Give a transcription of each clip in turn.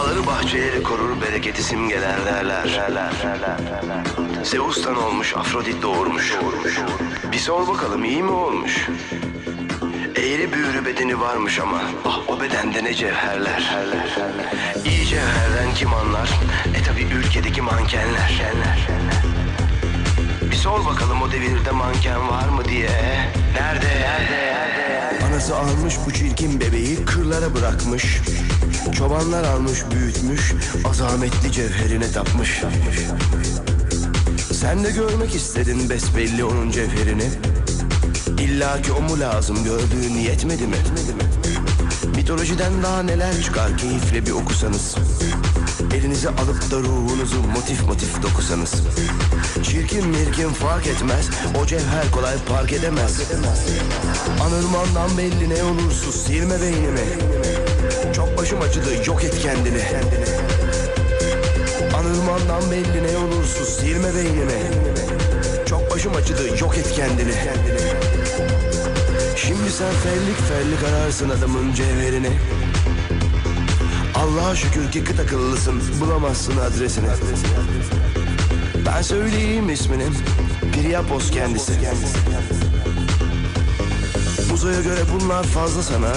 Bağları bahçeleri korur bereketi simgeler derler. Zeus'tan olmuş Afrodit doğurmuş. Bir sor bakalım iyi mi olmuş? Eğri büğrü bedeni varmış ama ah o bedende ne cevherler. İyi cevherden kim anlar? E tabi ülkedeki mankenler. Bir sor bakalım o devirde manken var mı diye. Almış bu çirkin bebeği kırlara bırakmış. Çobanlar almış büyütmüş, azametli cevherine tapmış. Sen de görmek istedin besbelli onun cevherini. İlla ki o mu lazım gördüğün yetmedi mi? Mitolojiden daha neler çıkar keyifle bir okusanız. Elinize alıp da ruhunuzu motif motif dokusanız. Çirkin mirkin fark etmez, o cevher kolay park edemez. Anırmandan belli ne olursun silme beynimi. Çok başım acıdı yok et kendini. Anırmandan belli ne olursun silme beynimi. Çok başım acıdı yok et kendini. Şimdi sen fellik fellik ararsın adamın cevherini. Allah'a şükür ki kıt akıllısın bulamazsın adresini. Ben söyleyeyim ismini. Priapos kendisi. Uzaya göre bunlar fazla sana.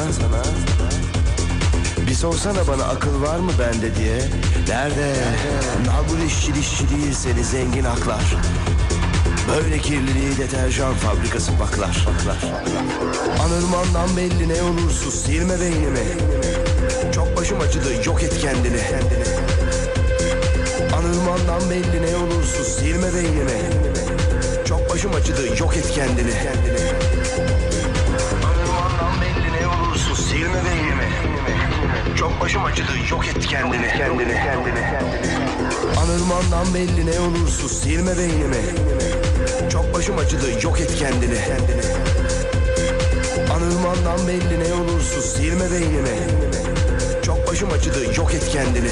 Bir sorsana bana akıl var mı bende diye. Nerede? Nalbur işçi dişçi değil seni zengin aklar. Böyle kirliliği deterjan fabrikası baklar. Anırmandan belli ne olursun silme beynimi. Çok başım acıdı yok et kendini. Anırmandan belli ne olursun silme beynimi. Çok başım acıdı yok et kendini. Anırmandan başım acıdı yok et kendini. Kendini kendini. Anırmandan belli ne olursun silme beynimi. Çok başım acıdı yok et kendini. Anırmandan belli ne olursun silme beynimi. Çok başım acıdı yok et kendini.